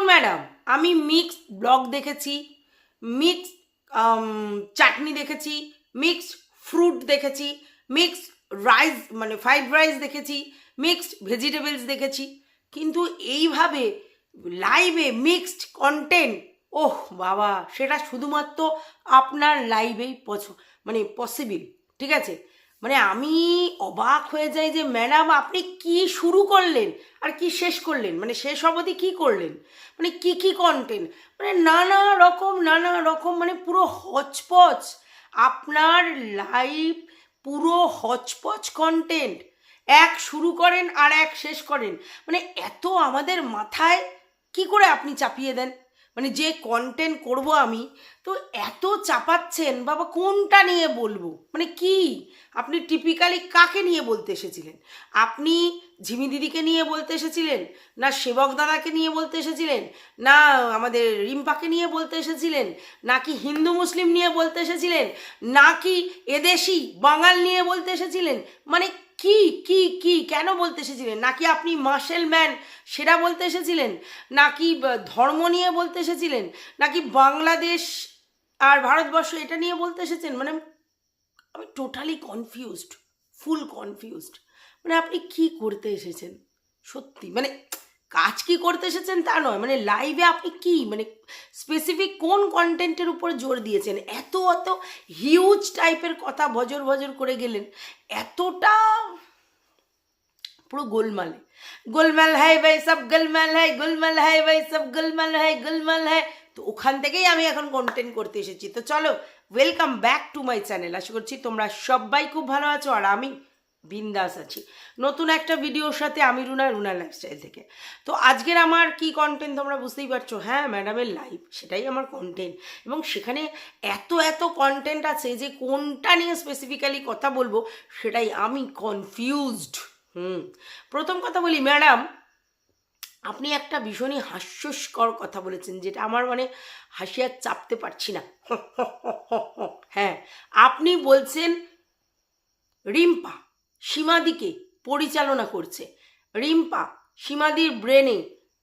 দেখুন, ম্যাডাম, আমি mix blog দেখেছি মিক্স চাটনি দেখেছি মিক্সড ফ্রুট দেখেছি মিক্সড রাইস মানে ফ্রাইড রাইস দেখেছি মিক্সড ভেজিটেবলস দেখেছি। কিন্তু এইভাবে লাইভে মিক্সড কন্টেন্ট ওহ বাবা, সেটা শুধুমাত্র আপনার লাইভেই পছ মানে পসিবল ঠিক আছে? মানে আমি অবাক হয়ে যাই যে, ম্যাডাম, আপনি কি শুরু করলেন? আর কি শেষ করলেন? মানে শেষ অবধি কি করলেন? মানে কি কি কন্টেন্ট মানে নানা রকম নানা রকম মানে পুরো হচপচ। আপনার লাইফ পুরো হচপচ কন্টেন্ট এক শুরু করেন আর এক শেষ করেন। মানে এত আমাদের মাথায় কি করে আপনি চাপিয়ে দেন? মানে যে কন্টেন্ট করব আমি, তো এত চাপাচ্ছেন, বাবা কোনটা নিয়ে বলব? মানে কি? আপনি টিপিক্যালি কাকে নিয়ে বলতে এসেছিলেন? আপনি ঝিমি দিদিকে নিয়ে বলতে এসেছিলেন? না সেবক দাদাকে নিয়ে বলতে এসেছিলেন? না আমাদের রিম্পাকে নিয়ে বলতে এসেছিলেন? নাকি হিন্দু মুসলিম নিয়ে বলতে এসেছিলেন? নাকি এদেশি বাঙাল নিয়ে বলতে এসেছিলেন? মানে কি কি কি, কেন বলতে এসেছিলেন? নাকি আপনি মার্শাল ম্যান সেটা বলতে এসেছিলেন? নাকি ধর্ম নিয়ে বলতে এসেছিলেন? নাকি বাংলাদেশ আর ভারতবর্ষ এটা নিয়ে বলতে এসেছেন? মানে আমি টোটালি কনফিউজড ফুল কনফিউজড মানে আপনি কি করতে এসেছেন? সত্যি মানে কাজ কি করতে এসেছেন তা নয়। মানে লাইভে আপনি কি? মানে স্পেসিফিক কোন কন্টেন্টের উপর জোর দিয়েছেন? এত এত হিউজ টাইপের কথা ভজর ভজর করে গেলেন। এতটা পুরো গোলমালে। গোলমাল হ্যায় ভাই, সব গোলমাল হ্যায় গোলমাল হ্যায় ভাই, সব গোলমাল হ্যায় গোলমাল হ্যায়। তো ওখান থেকেই আমি এখন কন্টেন্ট করতে এসেছি। তো চলো welcome back to my channel আশা করছি তোমরা সবাই খুব ভালো আছো আর আমি বিন্দাস আছি। নতুন একটা ভিডিওর সাথে আমি রুনা রুনা লাইফস্টাইল থেকে। তো আজকের আমার কি কন্টেন্ট তোমরা বুঝতেই পারছ? হ্যাঁ ম্যাডামের লাইভ সেটাই আমার কন্টেন্ট এবং সেখানে এত এত কন্টেন্ট আছে যে কোনটা নিয়ে স্পেসিফিক্যালি কথা বলব, সেটাই আমি কনফিউজড হুম। প্রথম কথা বলি ম্যাডাম আপনি একটা ভীষণই হাস্যস্কর কথা বলেছেন, যেটা আমার মানে হাসি আর চাপতে পারছি না। হ্যাঁ আপনি বলছেন, রিম্পা সীমাদিকে পরিচালনা করছে। রিম্পা সীমাদির ব্রেনে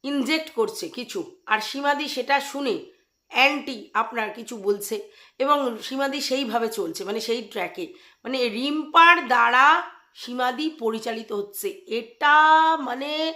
ইনজেক্ট করছে কিছু, আর সীমাদি সেটা শুনে অ্যান্টি আপনার কিছু বলছে এবং সীমাদি সেইভাবে চলছে মানে সেই ট্র্যাকে। মানে রিম্পার দ্বারা সীমাদি পরিচালিত হচ্ছে। এটা মানে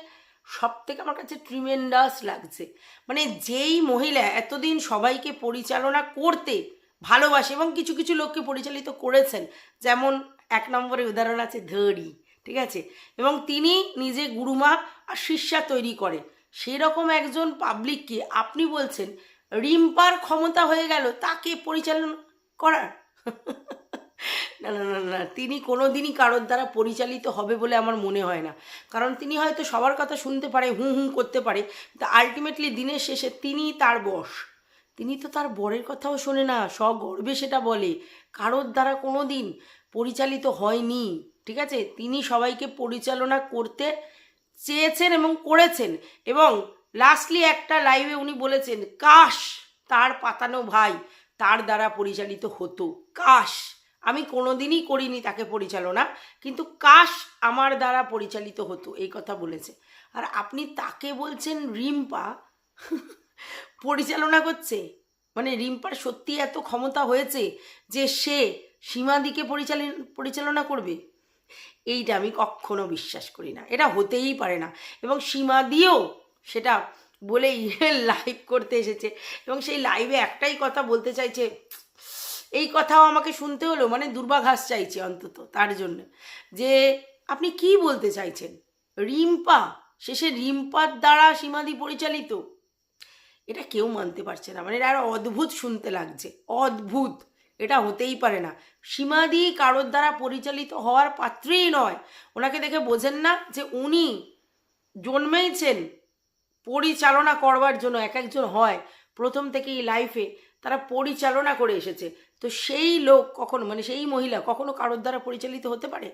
সব থেকে আমার কাছে ট্রিমেন্ডাস লাগছে। মানে যেই মহিলা এতদিন সবাইকে পরিচালনা করতে ভালোবাসে এবং কিছু কিছু লোককে পরিচালিত করেছেন, যেমন এক নম্বরে উদাহরণ আছে ধরি, ঠিক আছে? এবং তিনি নিজে গুরুমা আর শিষ্যা তৈরি করে সেই রকম একজন পাবলিককে আপনি বলছেন, রিম্পার ক্ষমতা হয়ে গেল, তাকে পরিচালনা করার? না না না না, তিনি কোনো দিনই কারোর দ্বারা পরিচালিত হবে বলে আমার মনে হয় না। কারণ তিনি হয়তো সবার কথা শুনতে পারে, হুঁ হুঁ করতে পারে, কিন্তু আলটিমেটলি দিনের শেষে তিনি তার বশ তিনি তো তার বরের কথাও শোনে না সগর্বে সেটা বলে। কারোর দ্বারা কোনো দিন পরিচালিত হয়নি, ঠিক আছে? তিনি সবাইকে পরিচালনা করতে চেয়েছেন এবং করেছেন। এবং লাস্টলি একটা লাইভে উনি বলেছেন, কাশ তার পাতানো ভাই, তার দ্বারা পরিচালিত হতো। কাশ, আমি কোনোদিনই করিনি তাকে পরিচালনা, কিন্তু কাশ আমার দ্বারা পরিচালিত হতো। এই কথা বলেছে। আর আপনি তাকে বলছেন, রিম্পা, পরিচালনা করছে? মানে রিম্পার সত্যি এত ক্ষমতা হয়েছে যে সে সীমাদিকে পরিচালন, পরিচালনা করবে? এইটা আমি কখনো বিশ্বাস করি না। এটা হতেই পারে না। এবং সীমাদিও সেটা বলেই লাইভ করতে এসেছে। এবং সেই লাইভে একটাই কথা বলতে চাইছে, এই কথাও আমাকে শুনতে হলো মানে দুর্বাঘাস চাইছে অন্তত তার জন্য। যে আপনি কি বলতে চাইছেন? রিম্পা, শেষে রিম্পার দ্বারা সীমাদি পরিচালিত? এটা কেউ মানতে পারছে না। মানে এটা আরও অদ্ভুত শুনতে লাগছে। অদ্ভুত। এটা হতেই পারে না। সীমাদি কারোর দ্বারা পরিচালিত হওয়ার পাত্রেই নয়। ওনাকে দেখে বোঝেন না যে উনি জন্মেইছেন পরিচালনা করবার জন্য এক একজন হয়। প্রথম থেকেই লাইফে তারা পরিচালনা করে এসেছে। তো সেই লোক কখনো মানে সেই মহিলা কখনো কারোর দ্বারা পরিচালিত হতে পারে?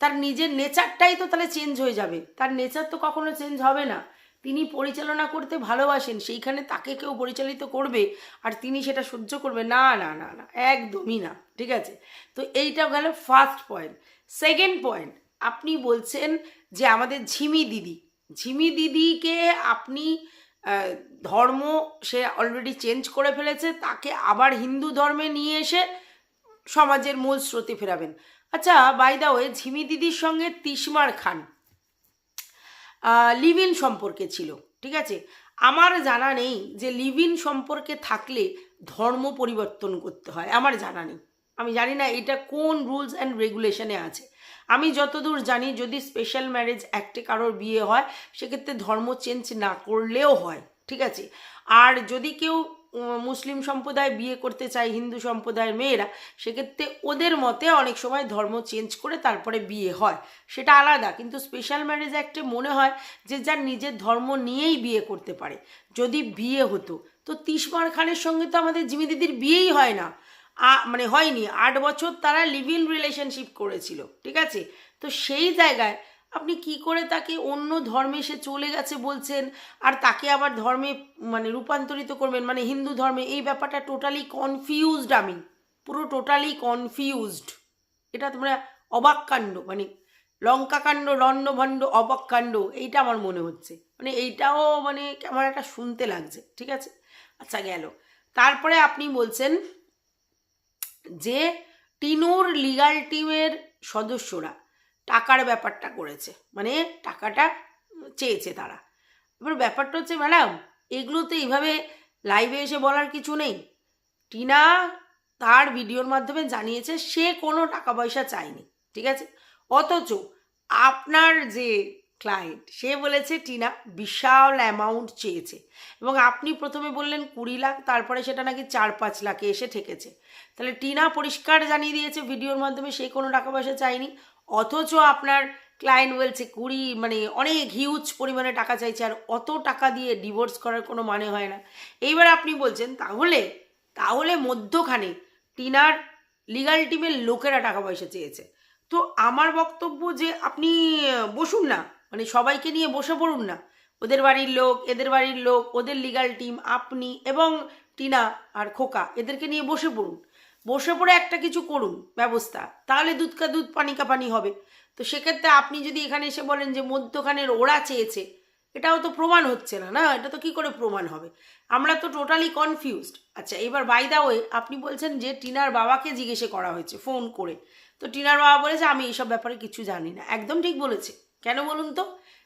তার নিজের নেচারটাই তো তাহলে চেঞ্জ হয়ে যাবে। তার নেচার তো কখনো চেঞ্জ হবে না। তিনি পরিচালনা করতে ভালোবাসেন, সেইখানে তাকে কেউ পরিচালিত করবে আর তিনি সেটা সহ্য করবে। না না না না, একদমই না, ঠিক আছে? তো এইটা গেল ফার্স্ট পয়েন্ট সেকেন্ড পয়েন্ট আপনি বলছেন যে আমাদের ঝিমি দিদি, ঝিমি দিদিকে আপনি ধর্ম সে অলরেডি চেঞ্জ করে ফেলেছে, তাকে আবার হিন্দু ধর্মে নিয়ে এসে সমাজের মূল স্রোতে ফেরাবেন। আচ্ছা বাই দা ওয়ে ঝিমি দিদির সঙ্গে তিসমার খান লিভ ইন সম্পর্কে ছিল, ঠিক আছে? আমার জানা নেই যে লিভ ইন সম্পর্কে থাকলে ধর্ম পরিবর্তন করতে হয়, আমার জানা নেই। আমি জানি না এটা কোন রুলস অ্যান্ড রেগুলেশনে আছে। আমি যতদূর জানি যদি স্পেশাল ম্যারেজ অ্যাক্টে কারোর বিয়ে হয়, সেক্ষেত্রে ধর্ম চেঞ্জ না করলেও হয়, ঠিক আছে? আর যদি কেউ মুসলিম সম্প্রদায় বিয়ে করতে চায় হিন্দু সম্প্রদায়ের মেয়েরা, সেক্ষেত্রে ওদের মতে অনেক সময় ধর্ম চেঞ্জ করে তারপরে বিয়ে হয়। সেটা আলাদা, কিন্তু স্পেশাল ম্যারেজ অ্যাক্টে মনে হয় যে যার নিজের ধর্ম নিয়েই বিয়ে করতে পারে, যদি বিয়ে হতো। তো তিসমার খানের সঙ্গে তো আমাদের জিমি দিদির বিয়েই হয় না। মানে হয়নি, আট বছর তারা লিভ রিলেশনশিপ করেছিল, ঠিক আছে? তো সেই জায়গায় আপনি কি করে তাকে অন্য ধর্মে সে চলে গেছে বলছেন? আর তাকে আবার ধর্মে মানে রূপান্তরিত করবেন মানে হিন্দু ধর্মে, এই ব্যাপারটা টোটালি কনফিউজড আমি। পুরো টোটালি কনফিউজড এটা তোমরা অবাক কাণ্ড মানে লঙ্কাকাণ্ড রণ্যভণ্ড অবাক কাণ্ড, এইটা আমার মনে হচ্ছে। মানে এইটাও মানে কেমন একটা শুনতে লাগছে, ঠিক আছে? আচ্ছা গেল। তারপরে আপনি বলছেন যে টিনুর লিগাল টিমের সদস্যরা টাকার ব্যাপারটা করেছে। মানে টাকাটা চেয়েছে তারা। এবার ব্যাপারটা হচ্ছে, ম্যাডাম এগুলো তো এইভাবে লাইভে এসে বলার কিছু নেই। টিনা তার ভিডিওর মাধ্যমে জানিয়েছে, সে কোনো টাকা পয়সা চায়নি, ঠিক আছে? অথচ আপনার যে ক্লায়েন্ট সে বলেছে, টিনা, বিশাল অ্যামাউন্ট চেয়েছে। এবং আপনি প্রথমে বললেন, কুড়ি লাখ, তারপরে সেটা নাকি চার পাঁচ লাখে এসে ঠেকেছে। তাহলে টিনা পরিষ্কার জানিয়ে দিয়েছে, ভিডিওর মাধ্যমে সে কোনো টাকা পয়সা চায়নি। অথচ আপনার ক্লায়েন্ট বলছে, কুড়ি মানে অনেক হিউজ পরিমাণে টাকা চাইছে আর অত টাকা দিয়ে ডিভোর্স করার কোনো মানে হয় না। এইবার আপনি বলছেন, তাহলে তাহলে মধ্যখানে টিনার লিগাল টিমের লোকেরা টাকা পয়সা চেয়েছে। তো আমার বক্তব্য যে আপনি বসুন না মানে সবাইকে নিয়ে বসে পড়ুন না। ওদের বাড়ির লোক, এদের বাড়ির লোক, ওদের লিগাল টিম আপনি এবং টিনা আর খোকা, এদেরকে নিয়ে বসে পড়ুন। বসে পড়ে একটা কিছু করুন, ব্যবস্থা। তাহলে দুধ কা দুধ, পানি কা পানি হবে। তো সেক্ষেত্রে আপনি যদি এখানে এসে বলেন যে মধ্যখানের ওরা চেয়েছে, এটাও তো প্রমাণ হচ্ছে না না? এটা তো কি করে প্রমাণ হবে? আমরা তো টোটালি কনফিউজড আচ্ছা এবার বাই দা ওয়ে আপনি বলছেন যে টিনার বাবাকে জিজ্ঞেসে করা হয়েছে ফোন করে। তো টিনার বাবা বলেছে, আমি এইসব ব্যাপারে কিছু জানি না। একদম ঠিক বলেছে। কেন বলুন তো?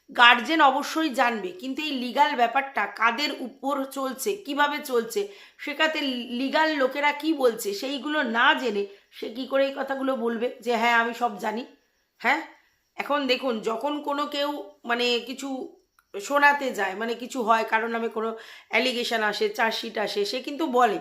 গার্জেন অবশ্যই জানবে, কিন্তু এই লিগাল ব্যাপারটা কাদের উপর চলছে, কীভাবে চলছে, সেটাতে লিগাল লোকেরা কি বলছে, সেইগুলো না জেনে সে কি করে এই কথাগুলো বলবে যে হ্যাঁ আমি সব জানি। হ্যাঁ? এখন দেখুন, যখন কোনো কেউ মানে কিছু শোনাতে যায় মানে কিছু হয় কারণ নামে কোনো অ্যালিগেশন আসে চার্জশিট আসে, সে কিন্তু বলে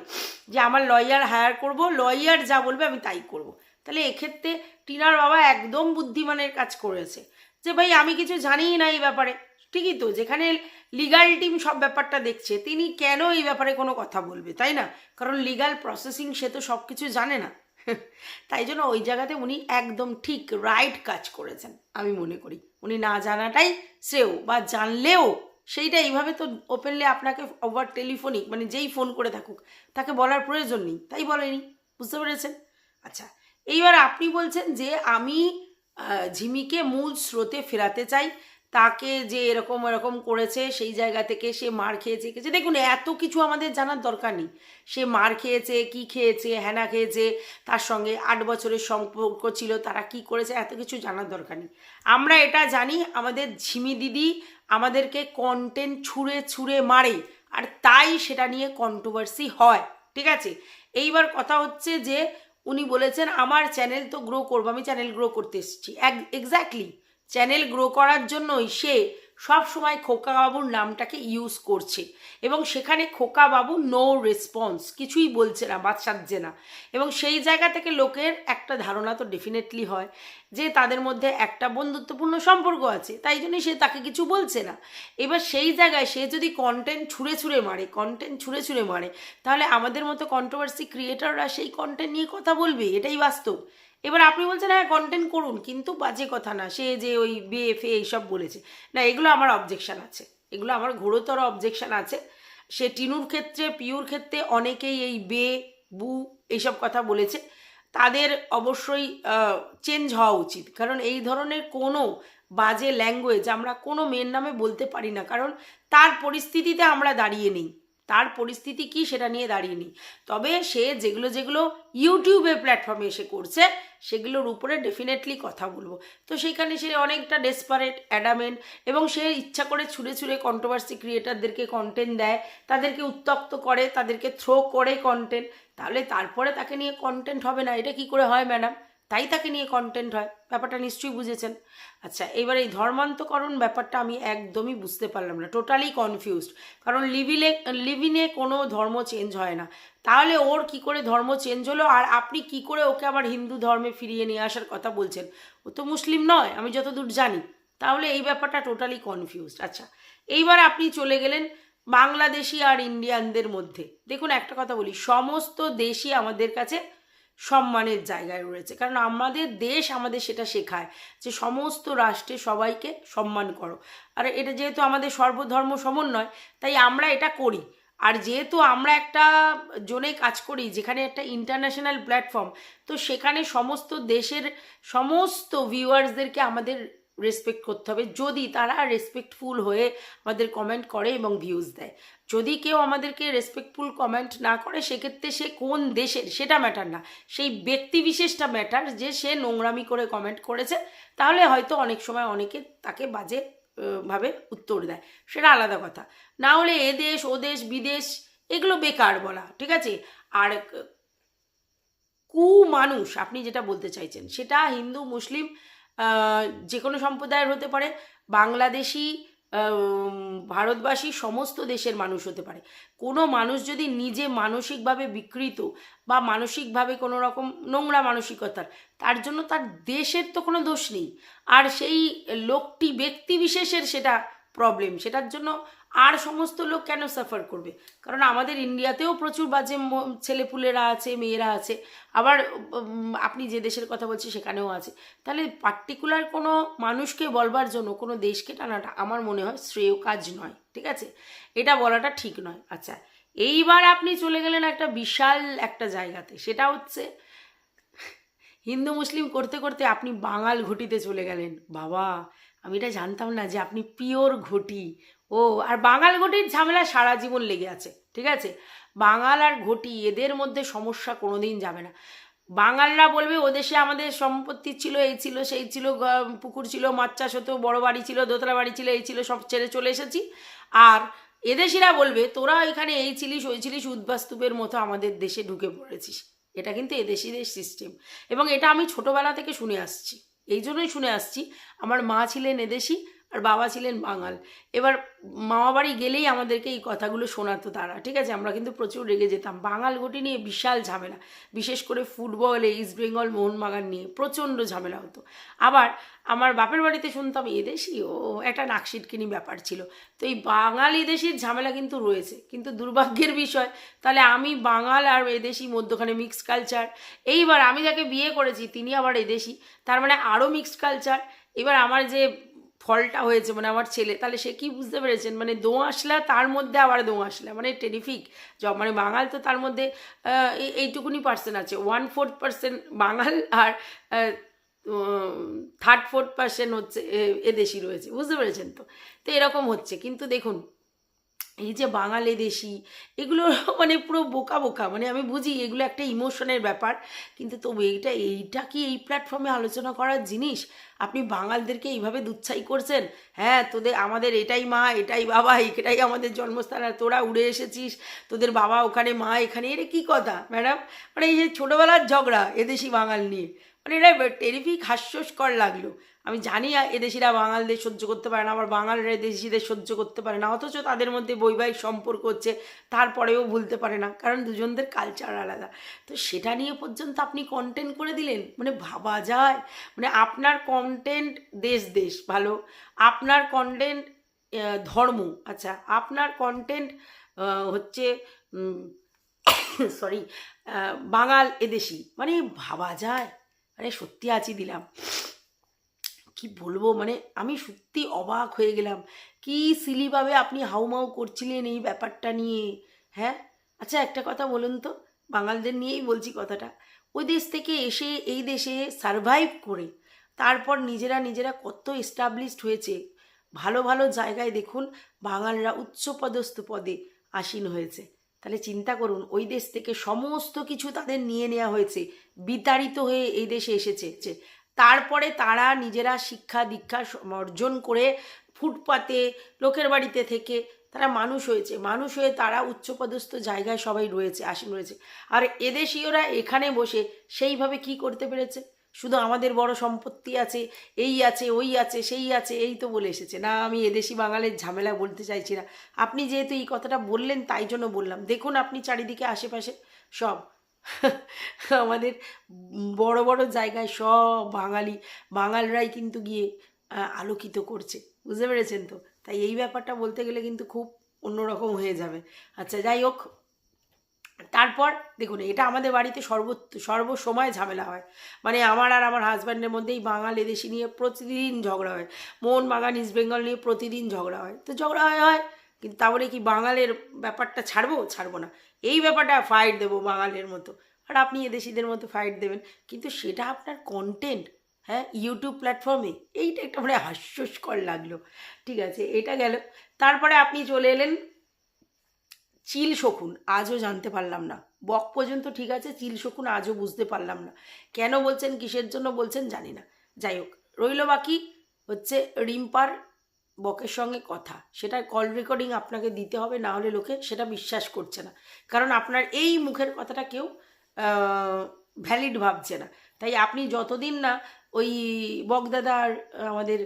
যে, আমার লয়ার হায়ার করব লয়ার যা বলবে আমি তাই করব। তাহলে এক্ষেত্রে টিনার বাবা একদম বুদ্ধিমানের কাজ করেছে। যে ভাই, আমি কিছু জানিই না এই ব্যাপারে। ঠিকই তো, যেখানে লিগাল টিম সব ব্যাপারটা দেখছে, তিনি কেন এই ব্যাপারে কোনো কথা বলবে, তাই না? কারণ লিগাল প্রসেসিং সে তো সব কিছু জানে না। তাই জন্য ওই জায়গাতে উনি একদম ঠিক রাইট কাজ করেছেন, আমি মনে করি। উনি না জানাটাই শ্রেয়, বা জানলেও সেইটা এইভাবে তো ওপেনলি আপনাকে ওভার টেলিফোনিক মানে যেই ফোন করে থাকুক, তাকে বলার প্রয়োজন নেই, তাই বলেনি, বুঝতে পেরেছেন? আচ্ছা এইবার আপনি বলছেন যে আমি ঝিমিকে মূল স্রোতে ফেরাতে চাই। তাকে যে এরকম এরকম করেছে, সেই জায়গা থেকে সে মার খেয়েছে খেয়েছে। দেখুন, এত কিছু আমাদের জানার দরকার নেই। সে মার খেয়েছে, কি খেয়েছে হ্যানা খেয়েছে, তার সঙ্গে আট বছরের সম্পর্ক ছিল, তারা কি করেছে, এত কিছু জানার দরকার নেই। আমরা এটা জানি, আমাদের ঝিমি দিদি আমাদেরকে কন্টেন্ট ছুঁড়ে ছুঁড়ে মারে, আর তাই সেটা নিয়ে কন্ট্রোভার্সি হয়, ঠিক আছে? এইবার কথা হচ্ছে যে উনি বলেছেন, আমার চ্যানেল তো গ্রো করব, আমি চ্যানেল গ্রো করতে এসেছি। এক এক্স্যাক্টলি চ্যানেল গ্রো করার জন্যই সে সব সময় খোকা বাবুর নামটাকে ইউজ করছে। এবং সেখানে খোকা বাবু নো রেসপন্স কিছুই বলছে না বাচ্চাচ্ছে না। এবং সেই জায়গা থেকে লোকের একটা ধারণা তো ডেফিনেটলি হয় যে তাদের মধ্যে একটা বন্ধুত্বপূর্ণ সম্পর্ক আছে, তাই জন্যই সে তাকে কিছু বলছে না। এবার সেই জায়গায় সে যদি কন্টেন্ট ছুঁড়ে ছুঁড়ে মারে কন্টেন্ট ছুঁড়ে ছুঁড়ে মারে, তাহলে আমাদের মতো কন্ট্রোভার্সি ক্রিয়েটাররা সেই কন্টেন্ট নিয়ে কথা বলবে? এটাই বাস্তব। এবার আপনি বলছেন হ্যাঁ কন্টেন্ট করুন, কিন্তু বাজে কথা না। সে যে ওই বে ফে এইসব বলেছে। না, এগুলো আমার অবজেকশান আছে। এগুলো আমার ঘোরতর অবজেকশান আছে। সে টিনুর ক্ষেত্রে, পিউর ক্ষেত্রে অনেকেই এই বে, বু এইসব কথা বলেছে। তাদের অবশ্যই চেঞ্জ হওয়া উচিত। কারণ এই ধরনের কোনো বাজে ল্যাঙ্গুয়েজ আমরা কোনো মেয়ের নামে বলতে পারি না। কারণ তার পরিস্থিতিতে আমরা দাঁড়িয়ে নেই। তার পরিস্থিতি কি সেটা নিয়ে দাঁড়িয়ে নেই। তবে সে যেগুলো যেগুলো ইউটিউবে প্ল্যাটফর্মে এসে করছে, সেগুলোর উপরে ডেফিনেটলি কথা বলব। তো সেইখানে সে অনেকটা ডেসপারেট অ্যাডামেন্ট এবং সে ইচ্ছা করে ছুঁড়ে ছুঁড়ে কন্ট্রোভার্সি ক্রিয়েটারদেরকে কন্টেন্ট দেয়, তাদেরকে উত্তক্ত করে, তাদেরকে থ্রো করে কন্টেন্ট তাহলে তারপরে তাকে নিয়ে কন্টেন্ট হবে না, এটা কি করে হয় ম্যাডাম তাই তাকে নিয়ে কন্টেন্ট হয়, ব্যাপারটা নিশ্চয়ই বুঝেছেন। আচ্ছা এবার এই ধর্মান্তকরণ ব্যাপারটা আমি একদমই বুঝতে পারলাম না টোটালি কনফিউজড কারণ লিভিলে লিভিনে কোনো ধর্ম চেঞ্জ হয় না। তাহলে ওর কি করে ধর্ম চেঞ্জ হলো আর আপনি কি করে ওকে আবার হিন্দু ধর্মে ফিরিয়ে নিয়ে আসার কথা বলছেন? ও তো মুসলিম নয়, আমি যতদূর জানি। তাহলে এই ব্যাপারটা টোটালি কনফিউজড আচ্ছা এইবার আপনি চলে গেলেন বাংলাদেশি আর ইন্ডিয়ানদের মধ্যে। দেখুন একটা কথা বলি, সমস্ত দেশই আমাদের কাছে সম্মানের জায়গায় রয়েছে। কারণ আমাদের দেশ আমাদের সেটা শেখায় যে সমস্ত রাষ্ট্রে সবাইকে সম্মান করো। আর এটা যেহেতু আমাদের সর্বধর্ম সমন্বয়, তাই আমরা এটা করি। আর যেহেতু আমরা একটা জোনে কাজ করি, যেখানে একটা ইন্টারন্যাশনাল প্ল্যাটফর্ম তো সেখানে সমস্ত দেশের সমস্ত ভিউয়ার্সদেরকে আমাদের রেসপেক্ট করতে হবে। যদি তারা রেসপেক্টফুল হয়ে আমাদের কমেন্ট করে এবং ভিউজ দেয়। যদি কেউ আমাদেরকে রেসপেক্টফুল কমেন্ট না করে, সেক্ষেত্রে সে কোন দেশের সেটা ম্যাটার না। সেই ব্যক্তি বিশেষটা ম্যাটার যে সে নোংরামি করে কমেন্ট করেছে, তাহলে হয়তো অনেক সময় অনেকে তাকে বাজে ভাবে উত্তর দেয়। সেটা আলাদা কথা। না হলে এ দেশ, ও দেশ, বিদেশ, এগুলো বেকার বলা, ঠিক আছে? আর কু মানুষ, আপনি যেটা বলতে চাইছেন, সেটা হিন্দু, মুসলিম যে কোনো সম্প্রদায়ের হতে পারে, বাংলাদেশি ভারতবাসী, সমস্ত দেশের মানুষ হতে পারে। কোনো মানুষ যদি নিজে মানসিকভাবে বিকৃত বা মানসিকভাবে কোনো রকম নোংরা মানসিকতার, তার জন্য তার দেশের তো কোনো দোষ নেই। আর সেই লোকটি ব্যক্তি বিশেষের সেটা প্রবলেম সেটার জন্য আর সমস্ত লোক কেন সাফার করবে? কারণ আমাদের ইন্ডিয়াতেও প্রচুর বাজে ছেলেপুলেরা আছে, মেয়েরা আছে। আবার আপনি যে দেশের কথা বলছি সেখানেও আছে। তাহলে পার্টিকুলার কোনো মানুষকে বলবার জন্য, কোনো দেশকে টানাটা আমার মনে হয় শ্রেয় কাজ নয়, ঠিক আছে? এটা বলাটা ঠিক নয়। আচ্ছা এইবার আপনি চলে গেলেন একটা বিশাল একটা জায়গাতে। সেটা হচ্ছে, হিন্দু মুসলিম করতে করতে আপনি বাঙাল ঘটিতে চলে গেলেন। বাবা, আমি এটা জানতাম না যে আপনি পিওর ঘটি। ও, আর বাঙাল ঘটির ঝামেলা সারা জীবন লেগে আছে, ঠিক আছে? বাঙাল আর ঘটি এদের মধ্যে সমস্যা কোনোদিন যাবে না। বাঙালরা বলবে, ও দেশে আমাদের সম্পত্তি ছিল, এই ছিল, সেই ছিল পুকুর ছিল, মাছ চাষ হতো, বড়ো বাড়ি ছিল, দোতলা বাড়ি ছিল, এই ছিল, সব ছেড়ে চলে এসেছি। আর এদেশিরা বলবে, তোরা এখানে এই ছিলিস, ওই ছিলিস, উদ্বাস্তুপের মতো আমাদের দেশে ঢুকে পড়েছিস। এটা কিন্তু এদেশিদের সিস্টেম এবং এটা আমি ছোটোবেলা থেকে শুনে আসছি। এই জন্যই শুনে আসছি, আমার মা ছিলেন এদেশি আর বাবা ছিলেন বাঙাল। এবার মামা বাড়ি গেলেই আমাদেরকে এই কথাগুলো শোনাতো তারা, ঠিক আছে? আমরা কিন্তু প্রচুর রেগে যেতাম। বাঙাল ঘটি নিয়ে বিশাল ঝামেলা। বিশেষ করে ফুটবলে ইস্ট বেঙ্গল মোহনবাগান নিয়ে প্রচণ্ড ঝামেলা হতো। আবার আমার বাপের বাড়িতে শুনতাম, এদেশি? ও, একটা নাকশিটকিনি ব্যাপার ছিল। তো এই বাঙালি দেশির ঝামেলা কিন্তু রয়েছে। কিন্তু দুর্ভাগ্যের বিষয়, তাহলে আমি বাঙাল আর এদেশি মধ্যখানে মিক্স কালচার এইবার আমি যাকে বিয়ে করেছি, তিনি আবার এদেশি। তার মানে আরও মিক্সড কালচার এবার আমার যে ফলটা হয়েছে মানে আমার ছেলে, তাহলে সে কি বুঝতে পেরেছেন মানে দো আসলা, তার মধ্যে আবার দো আসলা মানে টেরিফিক জব মানে বাঙাল তো তার মধ্যে এই- এইটুকুনি পার্সেন্ট আছে। ওয়ান ফোর্থ পার্সেন্ট বাঙাল আর থার্ড ফোর্থ পার্সেন্ট হচ্ছে এদেশি রয়েছে। বুঝতে পেরেছেন তো? তো এরকম হচ্ছে। কিন্তু দেখুন এই যে বাঙালি দেশি, এগুলো মানে পুরো বোকা বোকা মানে আমি বুঝি এগুলো একটা ইমোশনের ব্যাপার, কিন্তু তবু এইটা এইটা কি এই প্ল্যাটফর্মে আলোচনা করার জিনিস? আপনি বাঙালদেরকে এইভাবে দুচ্ছাই করছেন? হ্যাঁ তোদের, আমাদের এটাই মা, এটাই বাবা, এটাই আমাদের জন্মস্থান, আর তোরা উড়ে এসেছিস, তোদের বাবা ওখানে, মা এখানে, এটা কি কথা, ম্যাডাম? মানে এই যে ছোটোবেলার ঝগড়া, এদেশি বাঙাল নিয়ে মানে এটা টেরিফিক হাস্যস্কর লাগল। আমি জানি এদেশিরা বাঙালদের সহ্য করতে পারে না, আবার বাঙালরা এদেশিদের সহ্য করতে পারে না, অথচ তাদের মধ্যে বৈবাহিক সম্পর্ক হচ্ছে, তারপরেও ভুলতে পারে না, কারণ দুজনদের কালচার আলাদা। তো সেটা নিয়ে পর্যন্ত আপনি কন্টেন্ট করে দিলেন মানে ভাবা যায়। মানে আপনার কন্টেন্ট দেশ দেশ, ভালো। আপনার কন্টেন্ট ধর্ম আচ্ছা আপনার কন্টেন্ট হচ্ছে সরি বাঙাল এদেশি মানে ভাবা যায়। মানে সত্যি আছি দিলাম। কি বলব? মানে আমি সত্যি অবাক হয়ে গেলাম। কি সিলিভাবে আপনি হাউমাউ করছিলেন এই ব্যাপারটা নিয়ে হ্যাঁ? আচ্ছা একটা কথা বলুন তো। বাঙালদের নিয়েই বলছি কথাটা। ওই দেশ থেকে এসে এই দেশে সারভাইভ করে, তারপর নিজেরা নিজেরা কত এস্টাবলিশড হয়েছে। ভালো ভালো জায়গায় দেখুন, বাঙালরা উচ্চপদস্থ পদে আসীন হয়েছে। তাহলে চিন্তা করুন, ওই দেশ থেকে সমস্ত কিছু তাদের নিয়ে নেওয়া হয়েছে। বিতাড়িত হয়ে এই দেশে এসেছে তারপরে তারা নিজেরা শিক্ষা, দীক্ষা অর্জন করে ফুটপাতে, লোকের বাড়িতে থেকে তারা মানুষ হয়েছে। মানুষ হয়ে তারা উচ্চপদস্থ জায়গায় সবাই রয়েছে, আসীন রয়েছে। আর এদেশীয়রা এখানে বসে সেইভাবে কি করতে পেরেছে? শুধু আমাদের বড় সম্পত্তি আছে, এই আছে, ওই আছে, সেই আছে, এই তো বলে এসেছে। না, আমি এদেশি বাঙালির ঝামেলা বলতে চাইছি না। আপনি যেহেতু এই কথাটা বললেন, তাই জন্য বললাম। দেখুন, আপনি চারিদিকে আশেপাশে সব। আমাদের বড় বড় জায়গায় সব বাঙালি, বাঙালরাই কিন্তু গিয়ে আলোকিত করছে। বুঝতে পেরেছেন তো? তাই এই ব্যাপারটা বলতে গেলে কিন্তু খুব অন্যরকম হয়ে যাবে। আচ্ছা যাই হোক। তারপর দেখুন, এটা আমাদের বাড়িতে সর্ব সর্বসময় ঝামেলা হয়। মানে আমার আর আমার হাজব্যান্ডের মধ্যেই বাঙাল এদেশি নিয়ে প্রতিদিন ঝগড়া হয়। মোহন বাগান ইস্ট বেঙ্গল নিয়ে প্রতিদিন ঝগড়া হয়। তো ঝগড়া হয় হয়, কিন্তু তাহলে কি বাঙালের ব্যাপারটা ছাড়বো? ছাড়বো না। এই ব্যাপারটা ফাইট দেবো বাঙালের মতো। আর আপনি এদেশিদের মতো ফাইট দেবেন। কিন্তু সেটা আপনার কন্টেন্ট হ্যাঁ ইউটিউব প্ল্যাটফর্মে এইটা একটা মানে হাস্যস্কর লাগল। ঠিক আছে, এটা গেল। তারপরে আপনি চলে এলেন চিল শকুন। আজও জানতে পারলাম না। বক পর্যন্ত ঠিক আছে, চিল শকুন আজও বুঝতে পারলাম না। কেন বলছেন, কিসের জন্য বলছেন জানি না। যাই হোক, রইল বাকি হচ্ছে রিম্পার বকের সঙ্গে কথা। সেটার কল রেকর্ডিং আপনাকে দিতে হবে, না হলে লোকে সেটা বিশ্বাস করছে না। কারণ আপনার এই মুখের কথাটা কেউ ভ্যালিড ভাবছে না। তাই আপনি যতদিন না ওই বকদাদা আর আমাদের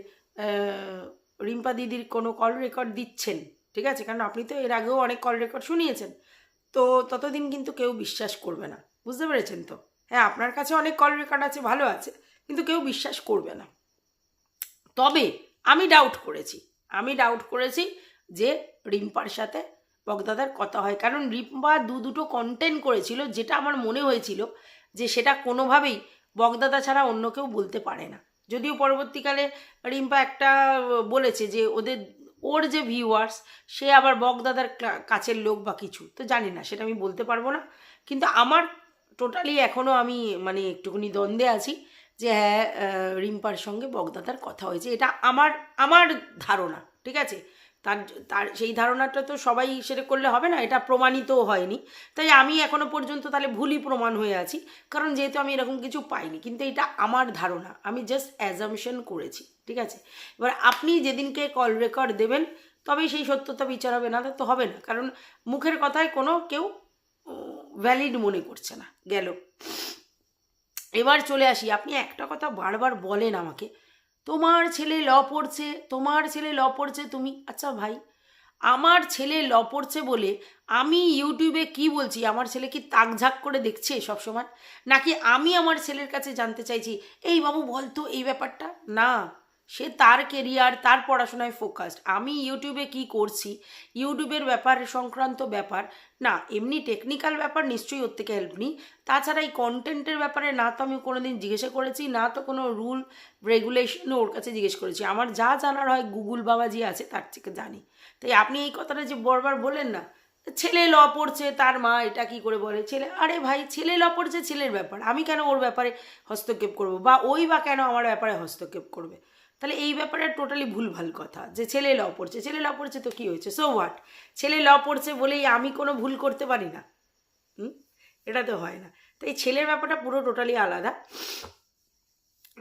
রিম্পা দিদির কোনো কল রেকর্ড দিচ্ছেন, ঠিক আছে? কারণ আপনি তো এর আগেও অনেক কল রেকর্ড শুনিয়েছেন। তো ততদিন কিন্তু কেউ বিশ্বাস করবে না। বুঝতে পেরেছেন তো? হ্যাঁ আপনার কাছে অনেক কল রেকর্ড আছে, ভালো আছে, কিন্তু কেউ বিশ্বাস করবে না। তবে আমি ডাউট করেছি। আমি ডাউট করেছি যে রিম্পার সাথে বগদাদার কথা হয়। কারণ রিম্পা দু দুটো কন্টেন্ট করেছিল যেটা আমার মনে হয়েছিল যে সেটা কোনোভাবেই বগদাদা ছাড়া অন্য কেউ বলতে পারে না। যদিও পরবর্তীকালে রিম্পা একটা বলেছে যে ওদের, ওর যে ভিউয়ার্স সে আবার বগদাদার কাছের লোক বা কিছু। তো জানি না, সেটা আমি বলতে পারব না। কিন্তু আমার টোটালি এখনও আমি মানে একটুখানি দ্বন্দ্বে আছি। যে হ্যাঁ রিম্পার সঙ্গে বগদাদার কথা হয়েছে। এটা আমার আমার ধারণা, ঠিক আছে? তার তার, সেই ধারণাটা তো সবাই সেটা করলে হবে না, এটা প্রমাণিতও হয়নি। তাই আমি এখনও পর্যন্ত তাহলে ভুলই প্রমাণ হয়ে আছি, কারণ যেহেতু আমি এরকম কিছু পাইনি, কিন্তু এটা আমার ধারণা। আমি জাস্ট অ্যাজামশন করেছি, ঠিক আছে? এবার আপনি যেদিনকে কল রেকর্ড দেবেন, তবেই সেই সত্যতা বিচার হবে না তো হবে না, কারণ মুখের কথায় কোনো কেউ ভ্যালিড মনে করছে না, গেল। এবার চলে আসি। আপনি একটা কথা বারবার বলেন আমাকে, তোমার ছেলে ল পড়ছে, তোমার ছেলে ল পড়ছে তুমি? আচ্ছা ভাই, আমার ছেলে ল পড়ছে বলে আমি ইউটিউবে কি বলছি? আমার ছেলে কি তাকঝাক করে দেখছে সবসময়? নাকি আমি আমার ছেলের কাছে জানতে চাইছি, এই বাবু বলতো এই ব্যাপারটা? না। সে তার কেরিয়ার তার পড়াশোনায় ফোকাসড আমি ইউটিউবে কি করছি? ইউটিউবের ব্যাপার সংক্রান্ত ব্যাপার। না, এমনি টেকনিক্যাল ব্যাপার নিশ্চয়ই ওর থেকে হেল্প নিই। তাছাড়া এই কন্টেন্টের ব্যাপারে না তো আমি কোনো দিন জিজ্ঞাসা করেছি, না তো কোনো রুল রেগুলেশনও ওর কাছে জিজ্ঞেস করেছি। আমার যা জানার হয় গুগল বাবাজি আছে, তার থেকে জানি। তাই আপনি এই কথাটা যে বরবার বলেন না, ছেলে ল পড়ছে, তার মা এটা কি করে বলে? ছেলে, আরে ভাই, ছেলে ল পড়ছে, ছেলের ব্যাপার। আমি কেন ওর ব্যাপারে হস্তক্ষেপ করব? বা ওই বা কেন আমার ব্যাপারে হস্তক্ষেপ করবে? তাহলে এই ব্যাপারে টোটালি ভুলভাল কথা। যে ছেলে ল পড়ছে, ছেলে ল পড়ছে তো কী হয়েছে? সো হোয়াট ছেলে ল পড়ছে বলেই আমি কোনো ভুল করতে পারি না। হুম? এটা তো হয় না। তো এই ছেলের ব্যাপারটা পুরো টোটালি আলাদা।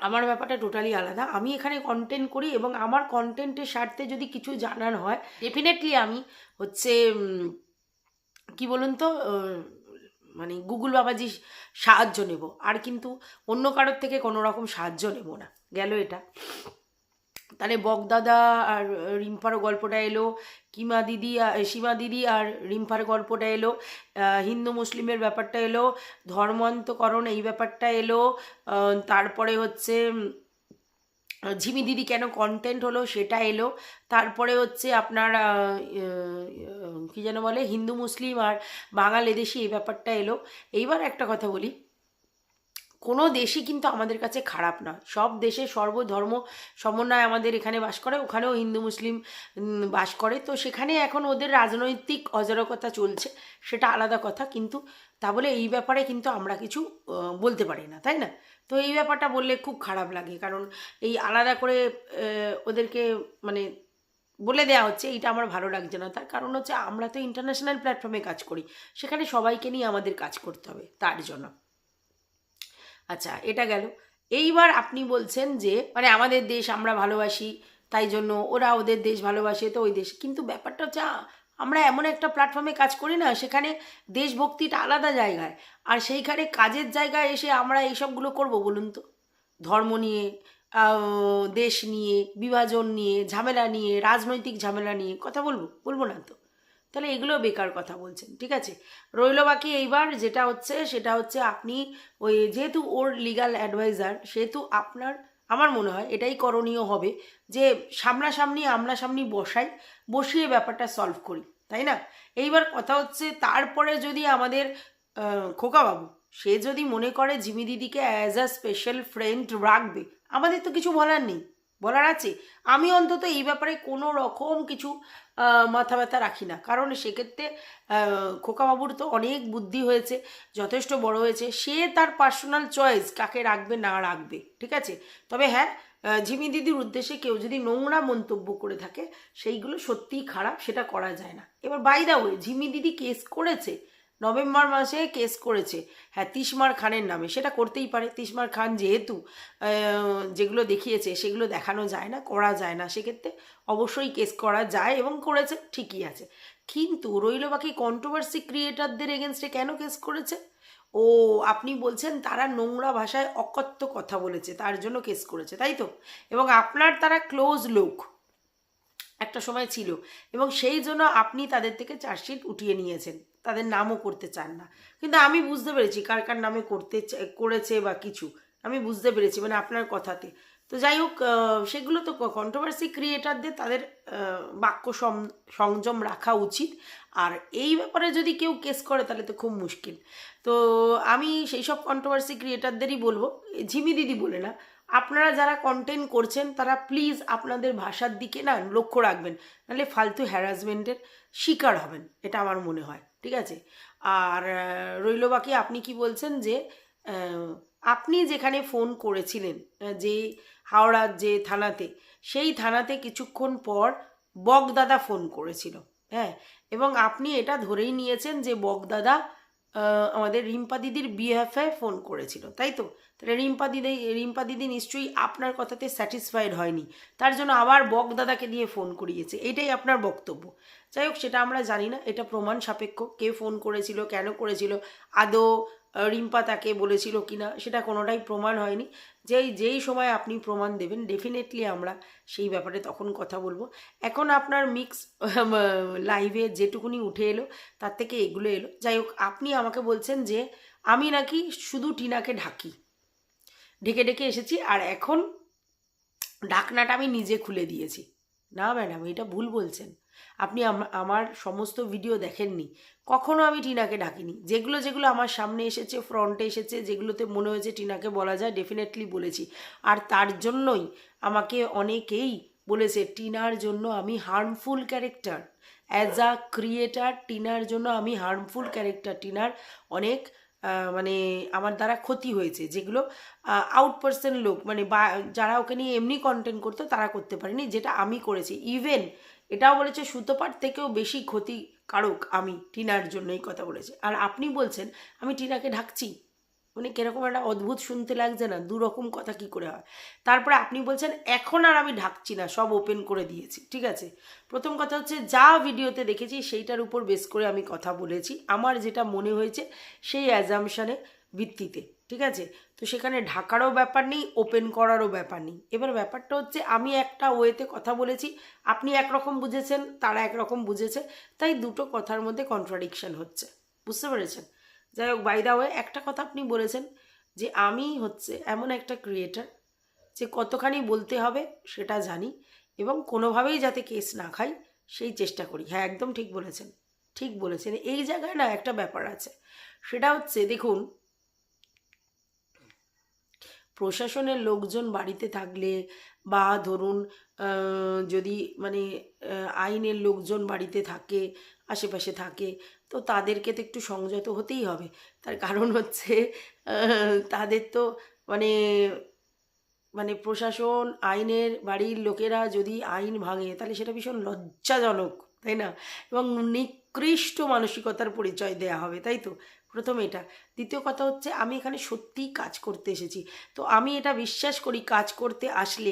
আমার ব্যাপারটা টোটালি আলাদা। আমি এখানে কন্টেন্ট করি এবং আমার কন্টেন্টের স্বার্থে যদি কিছু জানার হয় ডেফিনেটলি আমি হচ্ছে কি বলুন তো মানে গুগল বাবাজি সাহায্য নেব। আর কিন্তু অন্য কারোর থেকে কোনো রকম সাহায্য নেব না। গেল এটা। তাহলে বকদাদা আর রিম্পার গল্পটা এলো, কিমা দিদি আর সীমা দিদি আর রিম্পার গল্পটা এলো হিন্দু মুসলিমের ব্যাপারটা এলো, ধর্মান্তকরণ এই ব্যাপারটা এলো তারপরে হচ্ছে ঝিমি দিদি কেন কন্টেন্ট হলো সেটা এলো, তারপরে হচ্ছে আপনার কি যেন বলে, হিন্দু মুসলিম আর বাঙাল এদেশি এই ব্যাপারটা এলো। এইবার একটা কথা বলি। কোনো দেশই কিন্তু আমাদের কাছে খারাপ না। সব দেশে সর্বধর্ম সমন্বয় আমাদের এখানে বাস করে, ওখানেও হিন্দু, মুসলিম বাস করে। তো সেখানে এখন ওদের রাজনৈতিক অজরকতা চলছে, সেটা আলাদা কথা। কিন্তু তা বলে এই ব্যাপারে কিন্তু আমরা কিছু বলতে পারি না, তাই না? তো এই ব্যাপারটা বললে খুব খারাপ লাগে। কারণ এই আলাদা করে ওদেরকে মানে বলে দেওয়া হচ্ছে, এইটা আমার ভালো লাগছে না। তার কারণ হচ্ছে আমরা তো ইন্টারন্যাশনাল প্ল্যাটফর্মে কাজ করি, সেখানে সবাইকে নিয়ে আমাদের কাজ করতে হবে, তার জন্য। আচ্ছা এটা গেল। এইবার আপনি বলছেন যে মানে আমাদের দেশ আমরা ভালোবাসি, তাই জন্য ওরা ওদের দেশ ভালোবাসে, তো ওই দেশ। কিন্তু ব্যাপারটা হচ্ছে আমরা এমন একটা প্ল্যাটফর্মে কাজ করি না, সেখানে দেশভক্তিটা আলাদা জায়গায়। আর সেইখানে কাজের জায়গায় এসে আমরা এইসবগুলো করব বলুন তো? ধর্ম নিয়ে দেশ নিয়ে, বিভাজন নিয়ে, ঝামেলা নিয়ে, রাজনৈতিক ঝামেলা নিয়ে, কথা বলব? বলব না তো? তাহলে এগুলো বেকার কথা বলছেন, ঠিক আছে? রইল বাকি এইবার যেটা হচ্ছে, সেটা হচ্ছে আপনি ওই যেহেতু ওর লিগাল অ্যাডভাইজার সেহেতু আপনার, আমার মনে হয় এটাই করণীয় হবে যে সামনাসামনি আমনাসামনি বসাই, বসিয়ে ব্যাপারটা সলভ করি, তাই না? এইবার কথা হচ্ছে তারপরে যদি আমাদের খোকাবাবু, সে যদি মনে করে জিমি দিদিকে অ্যাজ আ স্পেশাল ফ্রেন্ড রাখবে, আমাদের তো কিছু বলার নেই। বলার আছে। আমি অন্তত এই ব্যাপারে কোনো রকম কিছু মাথা ব্যথা রাখি না। কারণ সেক্ষেত্রে খোকাবাবুর তো অনেক বুদ্ধি হয়েছে, যথেষ্ট বড় হয়েছে। সে তার পার্সোনাল চয়েস কাকে রাখবে, না রাখবে, ঠিক আছে? তবে হ্যাঁ ঝিমি দিদির উদ্দেশ্যে কেউ যদি নোংরা মন্তব্য করে থাকে, সেইগুলো সত্যিই খারাপ, সেটা করা যায় না। এবার বাই দা ওয়ে ঝিমি দিদি কেস করেছে নভেম্বর মাসে কেস করেছে। হ্যাঁ তিসমার খানের নামে। সেটা করতেই পারে। তিসমার খান যেহেতু যেগুলো দেখিয়েছে, সেগুলো দেখানো যায় না, করা যায় না। সেক্ষেত্রে অবশ্যই কেস করা যায় এবং করেছে, ঠিকই আছে। কিন্তু রইল বাকি কন্ট্রোভার্সি ক্রিয়েটারদের এগেনস্টে কেন কেস করেছে? ও, আপনি বলছেন তারা নোংরা ভাষায় অকথ্য কথা বলেছে, তার জন্য কেস করেছে, তাই তো? এবং আপনার তারা ক্লোজ লোক। একটা সময় ছিল। এবং সেই জন্য আপনি তাদের থেকে চার্জশিট উঠিয়ে নিয়েছেন। তাদের নামও করতে চান না। কিন্তু আমি বুঝতে পেরেছি কার কার নামে করতে করেছে বা কিছু। আমি বুঝতে পেরেছি মানে আপনার কথাতে। তো যাই হোক সেগুলো তো কন্ট্রোভার্সি ক্রিয়েটারদের তাদের বাক্য সংযম রাখা উচিত। আর এই ব্যাপারে যদি কেউ কেস করে, তাহলে তো খুব মুশকিল। তো আমি সেই সব কন্ট্রোভার্সি ক্রিয়েটারদেরই বলব। ঝিমি দিদি বলে না। আপনারা যারা কন্টেন্ট করছেন, তারা প্লিজ আপনাদের ভাষার দিকে না লক্ষ্য রাখবেন। নাহলে ফালতু হ্যারাসমেন্টের শিকার হবেন, এটা আমার মনে হয়। ঠিক আছে? আর রইল বাকি আপনি কি বলছেন যে আপনি যেখানে ফোন করেছিলেন যে হাওড়ার যে থানাতে সেই থানাতে কিছুক্ষণ পর বকদাদা ফোন করেছিল হ্যাঁ? এবং আপনি এটা ধরেই নিয়েছেন যে বকদাদা আহ, আমাদের রিম্পা দিদির বিএফএ ফোন করেছিল, তাই তো? তাহলে রিম্পা দিদি রিম্পা দিদি নিশ্চয়ই আপনার কথাতে স্যাটিসফাইড হয়নি। তার জন্য আবার বক দাদাকে দিয়ে ফোন করিয়েছে, এটাই আপনার বক্তব্য। যাই হোক, সেটা আমরা জানি না, এটা প্রমাণ সাপেক্ষ। কে ফোন করেছিল, কেন করেছিল, আদৌ রিম্পা তাকে বলেছিল কিনা সেটা কোনোটাই প্রমাণ হয়নি। যেই যেই সময় আপনি প্রমাণ দেবেন ডেফিনেটলি আমরা সেই ব্যাপারে তখন কথা বলব। এখন আপনার মিক্স লাইভে যেটুকুনি উঠে এলো, তার থেকে এগুলো এলো। যাই হোক, আপনি আমাকে বলছেন যে আমি নাকি শুধু টিনাকে ঢাকি। ঢেকে ঢেকে এসেছি আর এখন ঢাকনাটা আমি নিজে খুলে দিয়েছি। না ম্যাডাম, এটা ভুল বলছেন। আপনি আম- আমার সমস্ত ভিডিও দেখেননি। কখনো আমি টিনাকে ডাকিনি। যেগুলো যেগুলো আমার সামনে এসেছে ফ্রন্টে এসেছে, যেগুলোতে মনে হয়েছে টিনাকে বলা যায় ডেফিনেটলি বলেছি। আর তার জন্যই আমাকে অনেকেই বলেছে, টিনার জন্য আমি harmful character as a creator টিনার জন্য আমি হার্মফুল ক্যারেক্টার টিনার অনেক মানে আমার দ্বারা ক্ষতি হয়েছে, যেগুলো আউট পার্সন লোক মানে বা, যারা ওকে নিয়ে এমনি কন্টেন্ট করতো, তারা করতে পারেনি, যেটা আমি করেছি। ইভেন এটাও বলেছে, সুতোপাট থেকেও বেশি ক্ষতিকারক আমি টিনার জন্যই কথা বলেছে। আর আপনি বলছেন, আমি টিনাকে ঢাকছি? মানে কীরকম একটা অদ্ভুত শুনতে লাগছে না দু রকম কথা কি করে হয়? তারপরে আপনি বলছেন, এখন আর আমি ঢাকছি না, সব ওপেন করে দিয়েছি। ঠিক আছে? প্রথম কথা হচ্ছে, যা ভিডিওতে দেখেছি সেইটার উপর বেস করে আমি কথা বলেছি। আমার যেটা মনে হয়েছে, সেই অ্যাজামশানে ভিত্তিতে। ঠিক আছে? তো সেখানে ঢাকারও ব্যাপার নেই ওপেন করারও ব্যাপার নেই। এবার ব্যাপারটা হচ্ছে, আমি একটা ওয়েতে কথা বলেছি, আপনি একরকম বুঝেছেন, তারা একরকম বুঝেছে, তাই দুটো কথার মধ্যে কন্ট্রাডিকশন হচ্ছে। বুঝতে পেরেছেন? যাই হোক বাই দা ওয়ে একটা কথা আপনি বলেছেন যে আমি হচ্ছে এমন একটা ক্রিয়েটার যে কতখানি বলতে হবে সেটা জানি এবং কোনোভাবেই যাতে কেস না খাই, সেই চেষ্টা করি। হ্যাঁ একদম ঠিক বলেছেন ঠিক বলেছেন। এই জায়গায় না একটা ব্যাপার আছে, সেটা হচ্ছে দেখুন, প্রশাসনের লোকজন বাড়িতে থাকলে বা ধরুন যদি মানে আইনের লোকজন বাড়িতে থাকে, আশেপাশে থাকে তো তাদেরকে তো একটু সংযত হতেই হবে। তার কারণ হচ্ছে তাদের তো মানে মানে প্রশাসন, আইনের বাড়ির লোকেরা যদি আইন ভাঙে, তাহলে সেটা ভীষণ লজ্জাজনক, তাই না? এবং নিকৃষ্ট মানসিকতার পরিচয় দেয়া হবে, তাই তো? প্রথম এটা। দ্বিতীয় কথা হচ্ছে, আমি এখানে সত্যিই কাজ করতে এসেছি। তো আমি এটা বিশ্বাস করি, কাজ করতে আসলে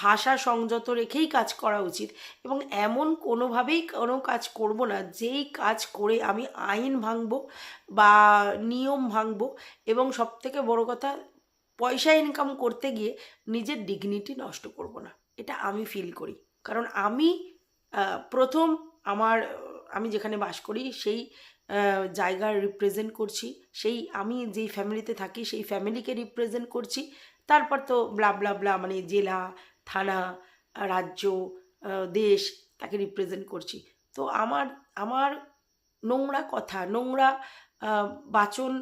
ভাষা সংযত রেখেই কাজ করা উচিত এবং এমন কোনোভাবেই কোনো কাজ করব না, যেই কাজ করে আমি আইন ভাঙব বা নিয়ম ভাঙব এবং সবথেকে বড় কথা, পয়সা ইনকাম করতে গিয়ে নিজের ডিগনিটি নষ্ট করব না। এটা আমি ফিল করি। কারণ আমি প্রথম আমার, আমি যেখানে বাস করি, সেই আহ, জায়গার রিপ্রেজেন্ট করছি। সেই আমি যেই ফ্যামিলিতে থাকি সেই ফ্যামিলিকে রিপ্রেজেন্ট করছি। তারপর তো ব্লা ব্লা ব্লা মানে জেলা থানা রাজ্য দেশ তাকে রিপ্রেজেন্ট করছি। তো আমার আমার নোংরা কথা নোংরা বাচন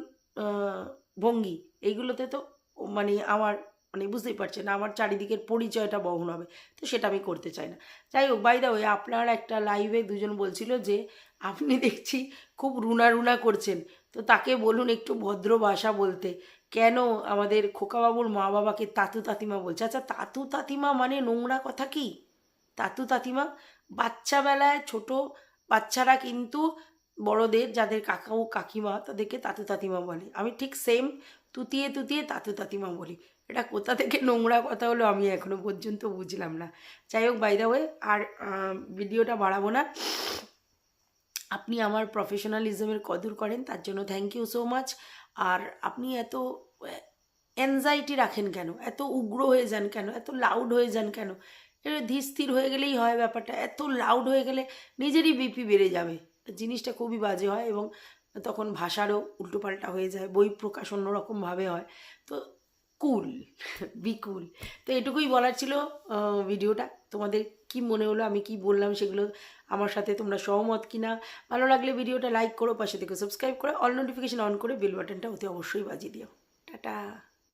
ভঙ্গি এইগুলোতে তো মানে আমার মানে বুঝতেই পারছেন আমার চারিদিকের পরিচয়টা বহন হবে। তো সেটা আমি করতে চাই না। যাই হোক বাই দা ওয়ে আপনার একটা লাইভে দুজন বলছিল যে আপনি দেখছি খুব রুনা রুনা করছেন। তো তাকে বলুন একটু ভদ্র ভাষা বলতে। কেন আমাদের খোকাবাবুর মা বাবাকে তাতু তাতিমা বলছে? আচ্ছা তাতু তাতিমা মানে নোংরা কথা কি? তাতু তাতিমা বাচ্চাবেলায় ছোট বাচ্চারা কিন্তু বড়দের, যাদের কাকা ও কাকিমা তাদেরকে তাতু তাতিমা বলে। আমি ঠিক সেম তুতিয়ে তুতিয়ে তাতু তাতিমা বলি। এটা কোথা থেকে নোংরা কথা হলো আমি এখনও পর্যন্ত বুঝলাম না। যাই হোক বাই দা ওয়ে আর ভিডিওটা বাড়াবো না। আপনি আমার প্রফেশনালিজমের কদর করেন, তার জন্য থ্যাংক ইউ সো মাচ আর আপনি এত অ্যাংজাইটি রাখেন কেন? এত উগ্র হয়ে যান কেন? এত লাউড হয়ে যান কেন? ধীর স্থির হয়ে গেলেই হয় ব্যাপারটা। এত লাউড হয়ে গেলে নিজেরই বিপি বেড়ে যাবে। জিনিসটা খুবই বাজে হয় এবং তখন ভাষারও উল্টোপাল্টা হয়ে যায়, বই প্রকাশ অন্যরকমভাবে হয়। তো কুল বি কুল তো এটুকুই বলার ছিল ভিডিওটা তোমাদের কি মনে হলো, আমি কি বললাম সেগুলো আমার সাথে তোমরা সহমত কিনা, ভালো লাগলে ভিডিওটা লাইক করো, পাশে থেকে সাবস্ক্রাইব করো অল নোটিফিকেশান অন করে বেল বাটনটা অতি অবশ্যই বাজিয়ে দিও। টাটা।